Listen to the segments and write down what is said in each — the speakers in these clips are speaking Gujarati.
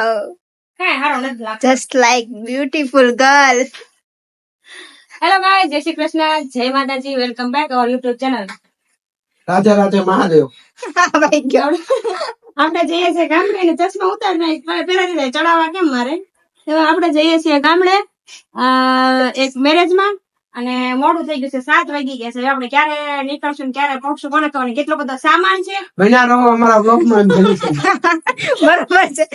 વાવ કાંઈ હારો નથી લાગતો. Just like beautiful girl hello guy જય શ્રી કૃષ્ણ. જય માતાજી. Welcome back our YouTube channel રાજા રાજા મહાદેવ. ભાઈ ગયો. આપણે જઈએ છીએ ગામડે ને ચશ્મા ઉતાર નહીં પેલા દીધા ચડાવવા કેમ મારે? તો આપણે જઈએ છીએ ગામડે અ, એક મેરેજમાં અને મોડું થઈ ગયું છે સાત વાગી ગયા છે. આપણે ક્યારે નીકળશું ને ક્યારે પહોંચશું કોને ખબર કેટલો બધો સામાન છે. મહિના રહો અમારા બ્લોકમાં બરોબર છે.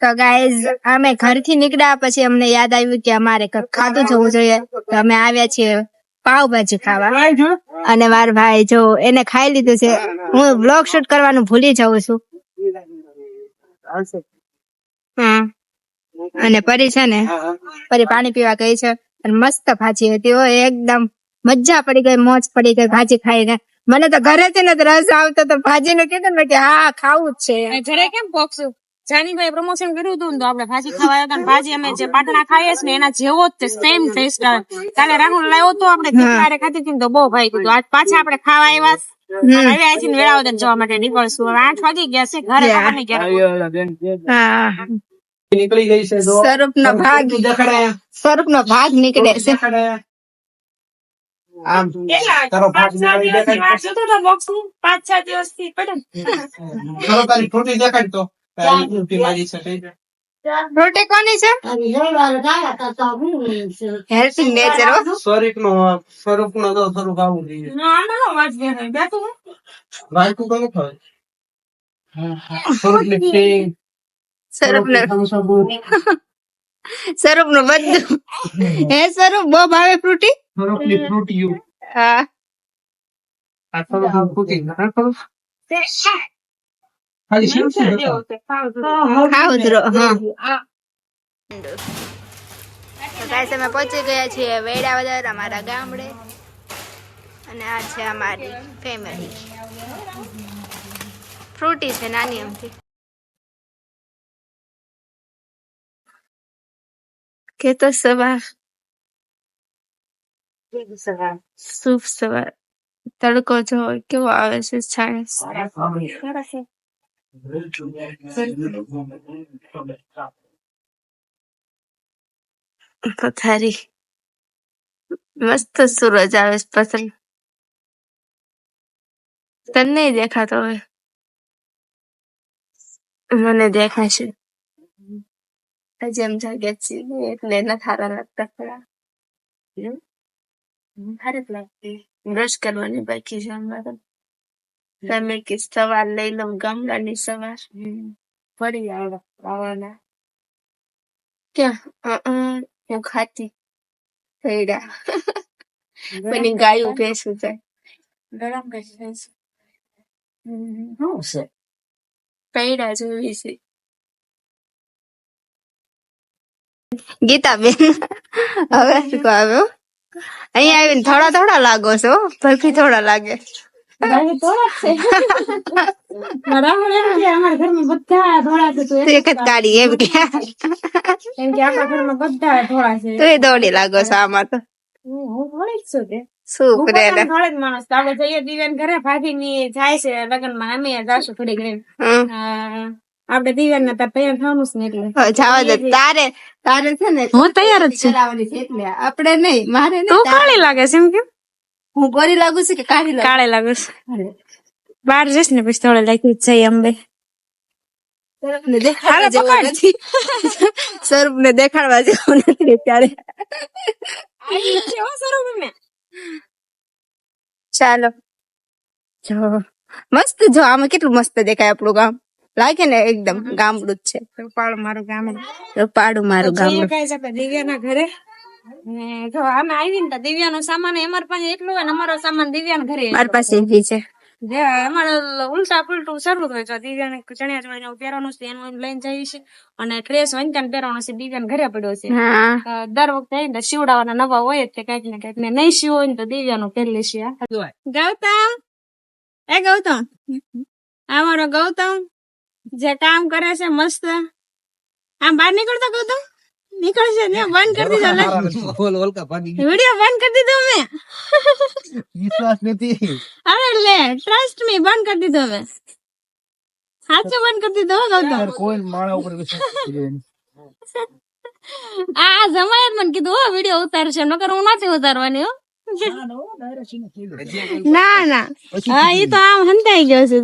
તો ગાઈઝ અમે ઘરથી નીકળ્યા પછી અમને યાદ આવ્યું કે અમારે ખાતું ખાધું જવું જોઈએ. તો અમે આવ્યા છીએ પાવભાજી ખાવા. અને મારા ભાઈ જો એને ખાઈ લીધું છે. હું બ્લોગ શૂટ કરવાનું ભૂલી જાઉં છું. હા અને પરી છે ને પરી પાણી પીવા ગઈ છે અને મસ્ત ભાજી હતી હો એકદમ મજા પડી ગઈ મોજ પડી ગઈ ભાજી ખાઈને. મને તો ઘરે છે ને તો રસ આવતો તો ભાજી નું કીધું ને કે હા ખાવું જ છે. ઘરે કેમ પહોંચશું જાનીભાઈ પ્રમોશન કર્યું હતું ને તો આપણે ભાજી ખાવા આવ્યા હતા ભાજી અમે જે પાટણા ખાઈએ છીએ ને એના જેવો જ સેમ ટેસ્ટ આવે. કાલે રાહુલ લાવ્યો તો આપણે કેટલારે ખાધી હતી તો બહુ ભાઈ કીધું આજ પાછા આપણે ખાવા આવ્યા. હવે વેળાવદર જવા માટે નીકળશું. આઠ વાગી ગયા છે ઘરે હા. નીકળી ગઈ છે જો સ્વરૂપ નો ભાગ દેખાડાયા સ્વરૂપ નો ભાગ નીકળે છે દેખાડાયા આમ તારો ભાગ નીકળી દેખાડ પાંચ છ દિવસથી પડે તારો તારી ફૂટી દેખાડ તો તારી ફૂટી મારી છે કઈ દે. રોટી કોની છે હેલ્પિંગ નેચર સ્વરૂપ નો સ્વરૂપ નો તો સ્વરૂપ આવું જોઈએ આમાં અવાજ બેસે બેઠું વાંચું તો નથી હોય. સ્વરૂપ લિફ્ટિંગ સ્વરૂપ નો નું બધું. હે સ્વરૂપ બહુ ભાવે ફ્રૂટી? સ્વરૂપની ફ્રૂટી હા. આ સ્વરૂપની ફ્રૂટી હા? ખાલી શું દેખાવ? ખાવ ધ્રો હા ગાઈસ અમે પહોંચી ગયા છીએ વેડાવદર અમારા ગામડે. અને આ છે અમારી ફેમિલી ફ્રૂટી છે નાની અમથી. તો સવાર શુભ સવાર તડકો જો કેવો આવે છે છાયસ પથારી મસ્ત સૂરજ આવે છે પસંદ તને દેખાતો હવે મને દેખાશે એમ જાગે છીએ એટલે નથી સારા લાગતા ખરા સારી જ લાગતી બ્રશ કરવાની બાકી છે અમારે તમે કે સવાર લઈ લઉં ગામડાની સવાર ફરી આવ- આવવાના ક્યાં હું ખાતી પૈડા બની ગાયું ભેંસું જાય ગરમ કઈ છે પૈડા જોવી છે ગીતાબેન હવે શું આવ્યો અહીંયા આવીને થોડા થોડા લાગો છો ભરખી થોડા લાગે. દોડી લાગો છો આમાં તો. શું માણસ તો આપણે જઈએ દિવ્યાન ઘરે ભાભી જાય છે લગ્નમાં અમે જાશું થોડી ઘણી આપણે દિવ્યાન ના તાર તૈયાર થવાનું છે ને એટલે. જવા દે. તારે તારે છે ને હું તૈયાર જ છું. એટલે. આપણે નહીં મારે નહીં તું કાળી લાગે છે એમ કેમ? હું ગોરી લાગુ છું કે કાળી લાગુ? કાળે લાગુ છું. બહાર જઈશ ને પછી થોડે લાગી જ જઈએ અંબે નથી. સ્વરૂપને દેખાડવા જેવું નથી ત્યારે સ્વરૂપ ચાલો. જો મસ્ત જો આમાં કેટલું મસ્ત દેખાય આપણું ગામ. લાગે ને એકદમ ગામડું જ છે. રૂપાળું મારું ગામડું. રૂપાળું મારું ગામડું. દિવ્યાના ઘરે. જો અમે આવી ને તો દિવ્યાનો સામાન અમાર પાસે એટલું હોય ને અમારો સામાન દિવ્યાના ઘરે મારી પાસે ઈઝી છે. જે અમારે ઉલટા પુલટું શરૂ થયું છે. દિવ્યાને ચણિયા ચોળી પહેરવાનું છે એનું લઈને જઈએ છે અને ડ્રેસ વંચાન પહેરવાનું છે દિવ્યાને ઘરે પડ્યો છે. દર વખતે આવીને ને સીવડાવવાના નવા હોય જ તે કંઈક ને કંઈક. ને નહીં શિવ હોય ને તો દિવ્યાનું પહેરી છીએ. ગૌતમ! એ ગૌતમ! અમારો ગૌતમ! જે કામ કરે છે મસ્ત. આમ બહાર નીકળતો ગૌતમ નીકળશે ને બંધ કરી દીધો ઓલ ઓલકા ભાગી ગઈ. વીડિયો બંધ કરી દીધો મેં. વિશ્વાસ નથી. અરે લે ટ્રસ્ટ મી બંધ કરી દીધો હવે સાચો બંધ કરી દીધો ગૌતમ કોઈ માળા ઉપર વિશ્વાસ આ જમાય જ મને કીધું હો વીડિયો ઉતારશે નકર હું નથી ઉતારવાની હો. ના ના હા એ તો આમ હંતાઈ ગયો છે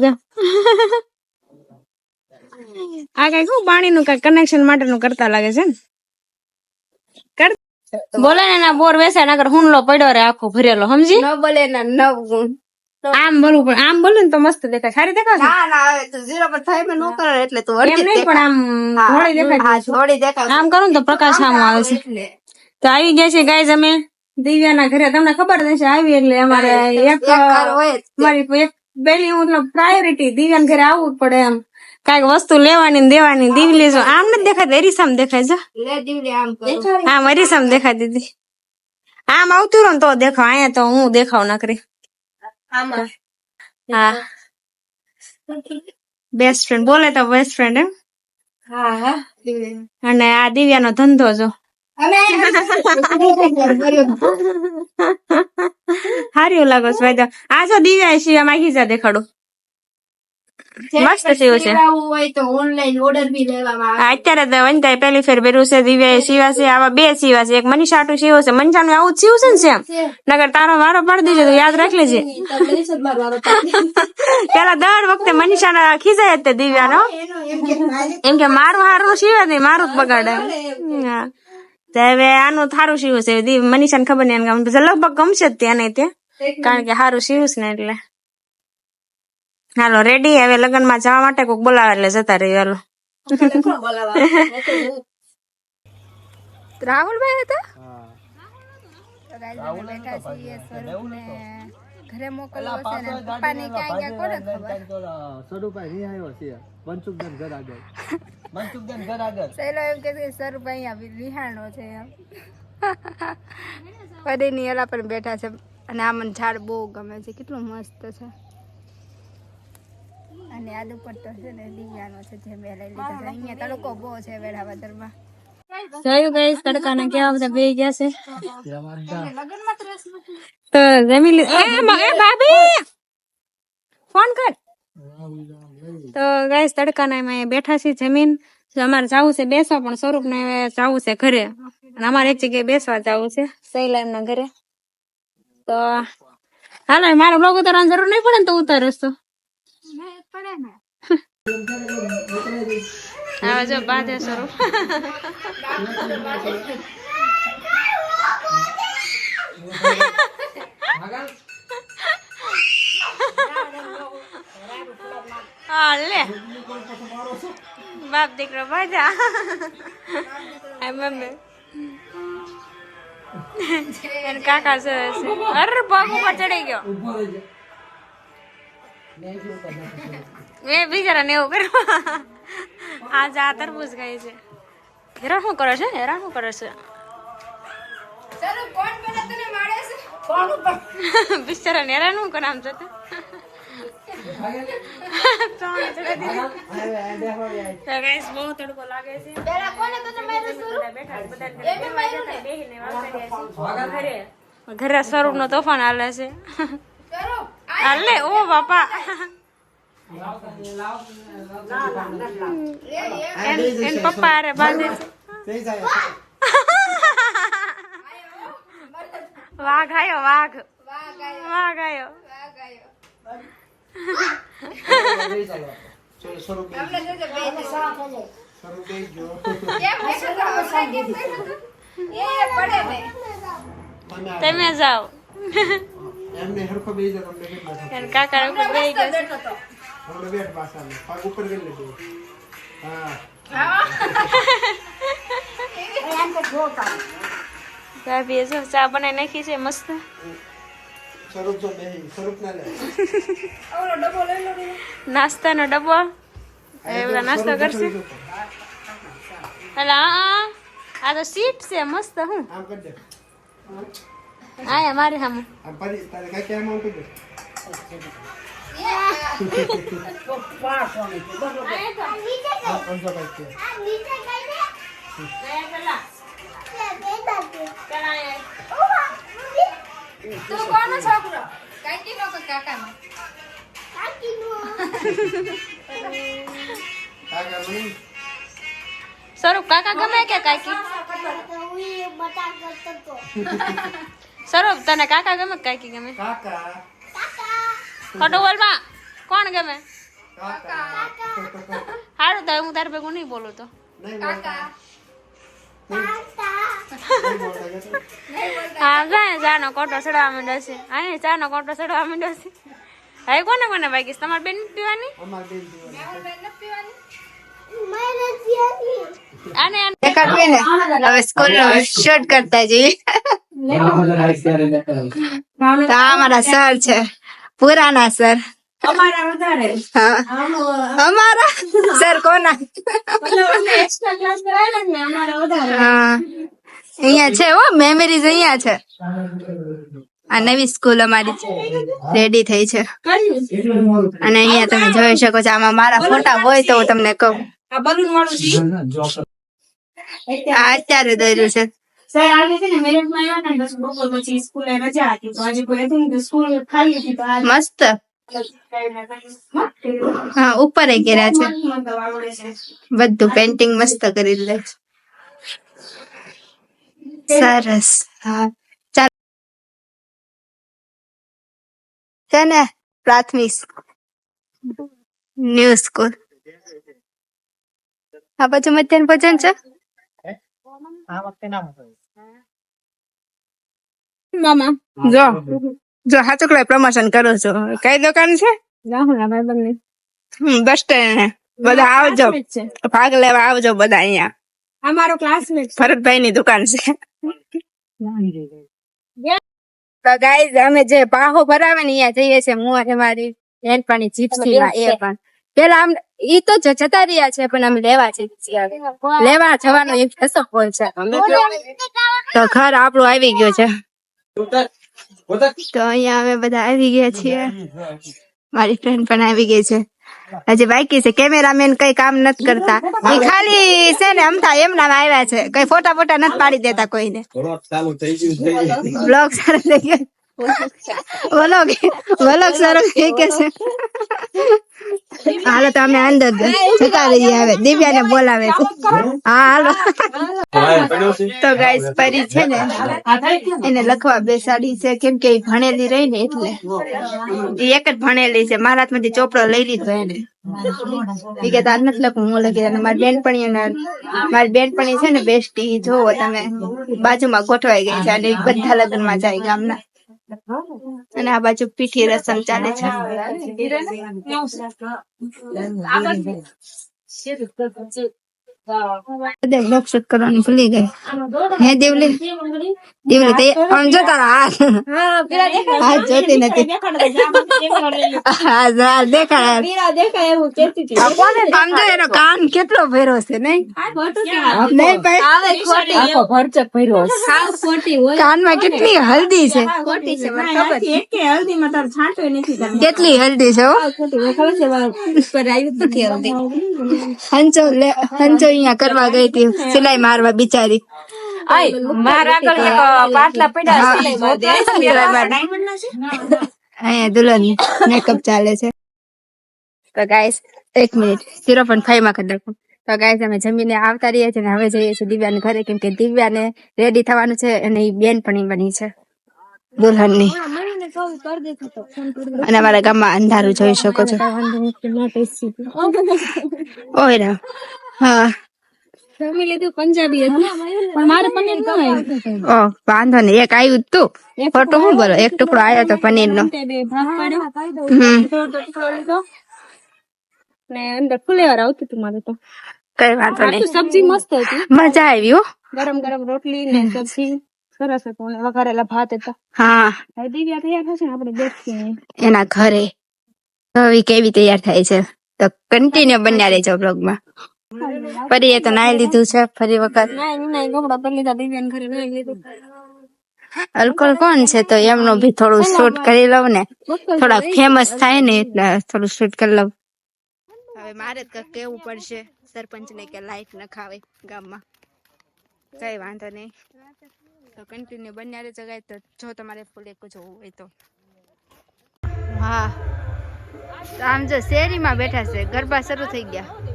આ કઈ શું પાણી નું કઈ કનેક્શન માટેનું કરતા લાગે છે ને? કર બોલે ને ના બોર વેસાય નકર હુંડલો પડ્યો રે આખો ભરેલો સમજી? ન બોલે ના નવ ગુણ. આમ બોલું પણ આમ બોલું ને તો મસ્ત દેખાય. સારી દેખાય ના ના હવે તું ઝીરો પર થાય મે નો કરે એટલે તું એમ નહીં પણ આમ થોડી દેખાય હા થોડી દેખાય. આમ કરું ને તો પ્રકાશ આમ આવે છે. તો આવી ગયા છે ગાઈઝ અમે દિવ્યાના ઘરે. તમને ખબર હશે આવી એટલે અમારે એક. મારી એક પેલી મતલબ પ્રાયોરિટી દિવ્યાના ઘરે આવવું જ પડે એમ. કાંઈક વસ્તુ લેવાની ને દેવાની દીવલી લેજો આમ નથી દેખાતી અરીસામ દેખાય છે લે આમ એરીસામ દેખાય દીદી. આમ આવતું રહ્યો ને તો દેખાવ અહીંયા તો હું દેખાવ ના કરી. હા. બેસ્ટ ફ્રેન્ડ બોલે તો બેસ્ટ ફ્રેન્ડ એમ. હા હા. અને આ દિવ્યાનો ધંધો જો. અમે હાર્યું લાગો છે ભાઈ તો. આ જો દિવ્યા શિવા માગી જા દેખાડું. મસ્ત સીવું છે. હોય તો ઓનલાઈન ઓર્ડર બી લેવામાં આવે. અત્યારે તો વંતાય પેલી ફેર પહેર્યું છે દિવ્યા સીવા છે આવા બે સીવા છે એક મનીષાટું સીવો છે મનીષાનું આવું સીવું છે ને સેમ. નગર તારો વારો પાડી દેજો તો યાદ રાખી લેજે. પેલા દર વખતે મનીષા ના ખીજાય જ તે દિવ્યા નો એમ કે મારું હારું સીવે નહીં મારું જ બગાડે. હવે આનું થારું સીવું છે મનીષા મનીષાને ખબર નહીં લગભગ ગમશે જ ત્યાં નહીં તે કારણ કે હારું સીવું છે ને એટલે. હાલો રેડી હવે લગ્નમાં જવા માટે કોઈક બોલાવે એટલે જતા રહી હાલો. રાહુલભાઈ હતા? ઘરે મોકલવો છે ને પપ્પાને ક્યાં ગયા કોને ખબર? સ્વરૂપભાઈ નહીં આવ્યો છે. મનસુખબેન ઘર આગળ. મનસુખબેન ઘર આગળ. સહેલો એમ કે છે સ્વરૂપ અહીંયા વિહાણો છે એમ. પદીની એલા પણ બેઠા છે. અને આ ઝાડ બહુ ગમે છે. કેટલું મસ્ત છે. અને આ દુપટ્ટો છે ને દિવ્યાનો છે જે મેં લઈ લીધો છે. અહીંયા તડકો બહુ છે વેળાવદરમાં. જોયું ગઈ તડકાના કેવા બધા બે ગયા છે? તો જમી લીધું એ ભાભી! ફોન કર. તો ગાઈસ તડકાના એમાં બેઠા છીએ જમીન. અમારે જવું છે બેસવા પણ સ્વરૂપ ને જવું છે ઘરે. અને અમારે એક જગ્યાએ બેસવા જવું છે સહેલા એમના ઘરે. તો હાલો મારો બ્લોગ ઉતારવાની જરૂર નહીં પડે ને તો ઉતારસ તો. હવે જો બાધે હા, લે. બાપ દીકરો બાજા મમ્મી. કાકા છે. અરે પગ ઉપર ચડી ગયો. એ બિચારા ને એવું કરવા આજે આ તરબૂજ ગઈ છે. હેરાન શું કરે છે? હેરાન શું કરે છે? બિચારા ને હેરા શું કરે આમ જતા? બહુ તડકો લાગે છે. ઘરે. સ્વરૂપ નો તોફાન હાલે છે. હાલે ઓ બાપા એન- પપ્પા અરે બાંધે છે વાઘ આયો વાઘ વાઘ આયો તમે જાઓ એમને હરખો બેસી જાવ તમને બેઠો કાકા ઉપર બેહી ગયો છે. તમને બેઠ પાછા પગ ઉપર કરી લેજો. હા. ભાભી જો ચા બનાવી નાખી છે મસ્ત. સ્વરૂપ જો બેહી સ્વરૂપ ના લે. નાસ્તાનો ડબ્બો. એ બધા નાસ્તો કરશે. હલા આ આ તો સીટ છે મસ્ત હું. આમ કરી દે. આયા મારી સામે આમ પરી તારે કઈ કેમ આમ કરી દે આમ આમ જો કઈ કે તું કોનો છોકરો કાકી નો કાકા નો સ્વરૂપ કાકા ગમે કે કાકી સ્વરૂપ તને કાકા ગમે કે કાકી ગમે કાકા ખોટું બોલમાં કોણ ગમે સારું તો હવે હું તારે ભેગું નહીં બોલું તો હા જાય ચાનો કોટો ચડવા માંડ્યો છે અહીં ચાનો કોટો ચડવા માંડ્યો છે હવે કોને કોને વાગીશ તમારે બેન નથી પીવાની અમાર બેન પીવાની. આને આને દેખાડવી ને હવે સ્કૂલ નો શૂટ કરતા જઈએ તો આ અમારા સર છે પુરાના સર અમારા વધારે અમારા સર કોના અહીંયા છે હો મેમરીઝ અહીંયા છે આ નવી સ્કૂલ અમારી રેડી થઈ છે અને અહીંયા તમે જોઈ શકો છો આમાં મારા ફોટા હોય તો હું તમને કહું આ બલૂન વાળું છે આ અત્યારે દોર્યું છે સર આજે છે ને મેરેજમાં આવ્યા ને તો બપોર પછી સ્કૂલે રજા હતી. તો આજે કોઈ હતું તો સ્કૂલ ખાલી હતી તો આજે મસ્ત. હા ઉપર કર્યા છે. છે બધું પેન્ટિંગ મસ્ત કરી લે છે. સરસ. હા ચાલ. છે ને પ્રાથમિક ન્યુ સ્કૂલ. હા પછી મધ્યાહન ભોજન છે? આ વખતે ના હોય. મામા જો. જો હા ચોકડા પ્રમોશન કરો છો. કઈ દુકાન છે? બંને. બસ સ્ટેન્ડ બધા આવજો. ભાગ લેવા આવજો બધા અહીંયા. અમારો ક્લાસમેટ ભરતભાઈ ની દુકાન છે. તો ગાઈઝ અમે જે પાહો ભરાવે ને અહીંયા જઈએ છે હું અને મારી બેનપણી જીપ્સી માં એ પણ. પેલા આમ ઈ તો જ- જતા રહ્યા છે પણ અમે લેવા છે લેવા જવાનો એક રસ્તો હોય છે. તો ઘર આપણું આવી ગયું છે. તો અહીંયા અમે બધા આવી ગયા છીએ. મારી ફ્રેન્ડ પણ આવી ગઈ છે. હજી બાકી છે. કેમેરામેન કઈ કામ નથી કરતા. એ ખાલી છે ને અમથા એમના આવ્યા છે. કઈ ફોટા ફોટા નથી પાડી દેતા કોઈને. બ્લોગ સારો થઈ ગયો. વ્લોગ વ્લોગ સારો થઈ ગયો છે. હાલો તો અમે અંદર જતા રહીએ હવે. દિવ્યાને બોલાવે હા હાલો. તો ગાઈસ પરી છે ને એને લખવા બેસાડી છે કેમ કે ભણેલી રહી ને એટલે. એ એક જ ભણેલી છે મારા હાથમાંથી ચોપડો લઈ લીધો એને. એ કે તાર નથી લખું હું લખી અને મારી બેનપણી મારી બેનપણી છે ને બેસ્ટી જોવો તમે. બાજુમાં ગોઠવાઈ ગઈ છે અને બધા લગ્નમાં જાય ગામના. અને આ બાજુ પીઠી રસમ ચાલે છે. બ્લોગ શૂટ કરવાનું ભૂલી ગઈ. હે દેવલી? દેવલી તે આમ જો હાથ હાથ જોતી નથી. હા હા દેખાય. આમ જો એનો કાન કેટલો ભર્યો છે નહીં? નહીં ભાઈ. કાનમાં કેટલી હલ્દી છે. કેટલી હલ્દી છે હો? હંચો હંચો અહીંયા કરવા ગઈ હતી સિલાઈ મારવા બિચારી અહીંયા દુલ્હન મેકઅપ ચાલે છે તો ગાઈસ એક મિનિટ ઝીરો પોઈન્ટ ફાઈવમાં કરી નાખું તો ગાઈસ અમે જમીને આવતા રહીએ છીએ હવે જઈએ છીએ દિવ્યાને ઘરે કેમ કે દિવ્યાને રેડી થવાનું છે અને એ બેન પણ બની છે દુલ્હનની અને અમારા ગામમાં અંધારું જોઈ શકો છો ઓય રામ હા. જમી લીધું પંજાબી હતું. પણ મારે પનીર ન આવ્યું ઓ વાંધો નહીં. એક આવ્યું તું. બોલો એક ટુકડો આવ્યો તો પનીર નો ને અંદર ફુલેવર આવતું હતું મારે તો. કઈ વાંધો નહીં. સબ્જી મસ્ત હતી. મજા આવી હો. ગરમ ગરમ રોટલી ને સબ્જી. સરસ હતું. વઘારેલા ભાત હતા. હા. દિવ્યા તૈયાર થશે આપણે દેખીએ. એના ઘરે. હવે કેવી તૈયાર થાય છે? તો કન્ટિન્યુ બન્યા રહેજો બ્લોગમાં ફરી એ તો નાઈ લીધું છે, ફરી વખત. અલ્કોહોલ કોણ છે? તો એમનું ભી થોડું શૂટ કરી લઉં ને. થોડા ફેમસ થાય ને એટલે થોડું શૂટ કરી લઉં. હવે મારે તો કેવું પડશે સરપંચ ને કે લાઈટ ન ખાવે ગામમાં. કઈ વાંધો નહીં. તો કન્ટિન્યુ બન્યા guys. તો જો તમારે ફૂલ એક જોવું હોય તો. હા આમ જો શેરીમાં બેઠા છે, ગરબા શરૂ થઈ ગયા.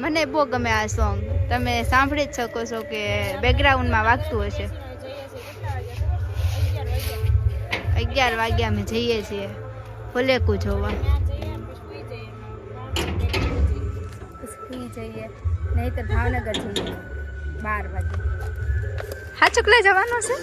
મને બહુ ગમે આ સોંગ તમે સાંભળી જ શકો છો કે બેકગ્રાઉન્ડમાં વાગતું હશે. અગિયાર વાગ્યા અમે જઈએ છીએ ફુલેકું જોવા. જઈએ નહીં તો ભાવનગર જઈએ બાર વાગે. હા ચકલે જવાનો છે